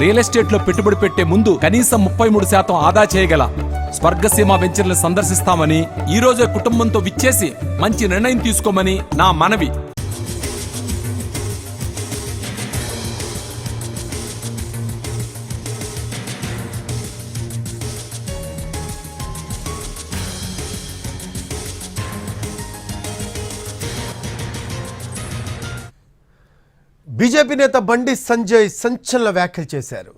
Real ఎస్టేట్లో పెట్టుబడి పెట్టే ముందు కనీసం ముప్పై మూడు శాతం ఆదా చేయగల స్వర్గసీమ వెంచర్లు సందర్శిస్తామని ఈరోజే కుటుంబంతో విచ్చేసి మంచి నిర్ణయం తీసుకోమని నా మనవి. బీజేపీ నేత బండి సంజయ్ సంచలన వ్యాఖ్యలు చేశారు.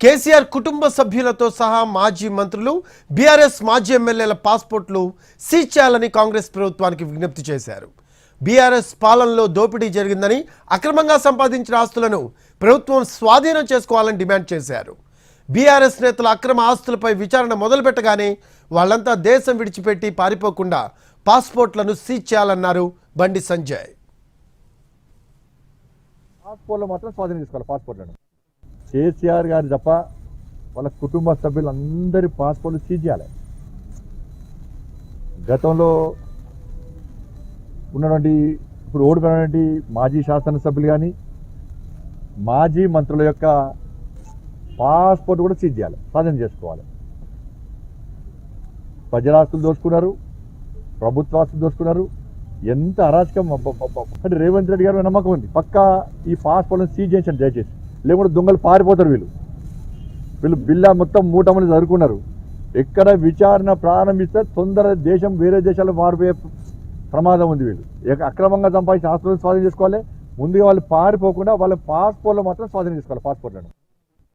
కేసీఆర్ కుటుంబ సభ్యులతో సహా మాజీ మంత్రులు బీఆర్ఎస్ మాజీ ఎమ్మెల్యేల పాస్పోర్ట్లు సీజ్ చేయాలని కాంగ్రెస్ ప్రభుత్వానికి విజ్ఞప్తి చేశారు. బీఆర్ఎస్ పాలనలో దోపిడీ జరిగిందని అక్రమంగా సంపాదించిన ఆస్తులను ప్రభుత్వం స్వాధీనం చేసుకోవాలని డిమాండ్ చేశారు. బీఆర్ఎస్ నేతల అక్రమ ఆస్తులపై విచారణ మొదలుపెట్టగానే వాళ్ళంతా దేశం విడిచిపెట్టి పారిపోకుండా పాస్పోర్ట్లను సీజ్ చేయాలన్నారు బండి సంజయ్. పాస్పోర్ట్లో మాత్రం స్వాధీనం తీసుకోవాలి పాస్పోర్ట్లను. కేసీఆర్ గారు తప్ప వాళ్ళ కుటుంబ సభ్యులందరి పాస్పోర్ట్లు సీజ్ చేయాలి. గతంలో ఉన్నటువంటి ఇప్పుడు ఓడిపోయినటువంటి మాజీ శాసనసభ్యులు కానీ మాజీ మంత్రుల యొక్క పాస్పోర్ట్ కూడా సీజ్ చేయాలి స్వాధీనం చేసుకోవాలి. ప్రజలాస్తులు దోచుకున్నారు ప్రభుత్వాస్తులు దోచుకున్నారు ఎంత అరాచకం అంటే రేవంత్ రెడ్డి గారు నమ్మకం ఉంది. పక్కా ఈ పాస్పోర్ట్లను సీజ్ చేయించండి దయచేసి. లేకుంటే దొంగలు పారిపోతారు వీళ్ళు. వీళ్ళు బిల్లా మొత్తం మూటమని చదువుకున్నారు ఎక్కడ విచారణ ప్రారంభిస్తే తొందర దేశం వేరే దేశాలు మారిపోయే ప్రమాదం ఉంది వీళ్ళు. అక్రమంగా సంపాదించిన ఆస్తులను స్వాధీనం చేసుకోవాలి. ముందుగా వాళ్ళు పారిపోకుండా వాళ్ళ పాస్పోర్ట్లో మాత్రం స్వాధీనం చేసుకోవాలి పాస్పోర్ట్లను